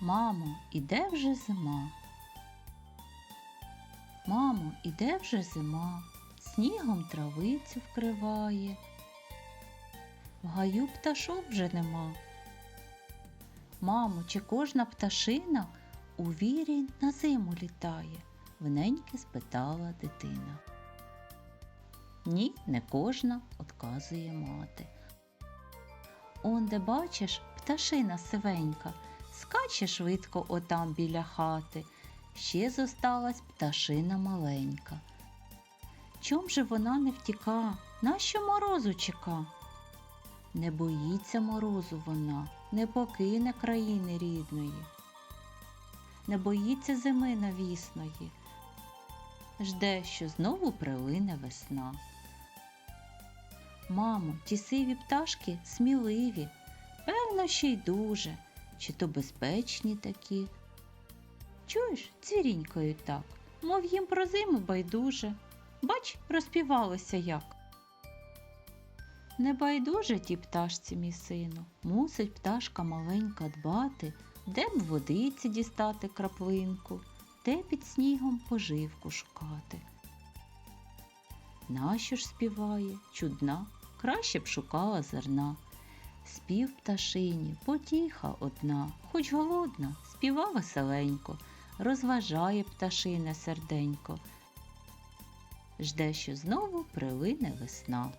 Мамо, іде вже зима. Мамо, іде вже зима, снігом травицю вкриває. В гаю пташок вже нема. Мамо, чи кожна пташина у вірі на зиму літає? Вненьки спитала дитина. Ні, не кожна, отказує мати. Он де бачиш, пташина сивенька, скаче швидко отам біля хати. Ще зосталась пташина маленька. Чом же вона не втіка, нащо морозу чека? Не боїться морозу вона, не покине країни рідної, не боїться зими навісної, жде, що знову прилине весна. Мамо, ті сиві пташки сміливі, певно, ще й дуже, чи то безпечні такі. Чуєш, цвірінькають так, мов їм про зиму байдуже. Бач, розпівалося як. Не байдуже тій пташці, мій сину, мусить пташка маленька дбати, де б водиці дістати краплинку, де під снігом поживку шукати. Нащо ж співає, чудна, краще б шукала зерна. Спів пташині, потіха одна, хоч голодна, співа веселенько, розважає пташине серденько. Жде, що знову прилине весна.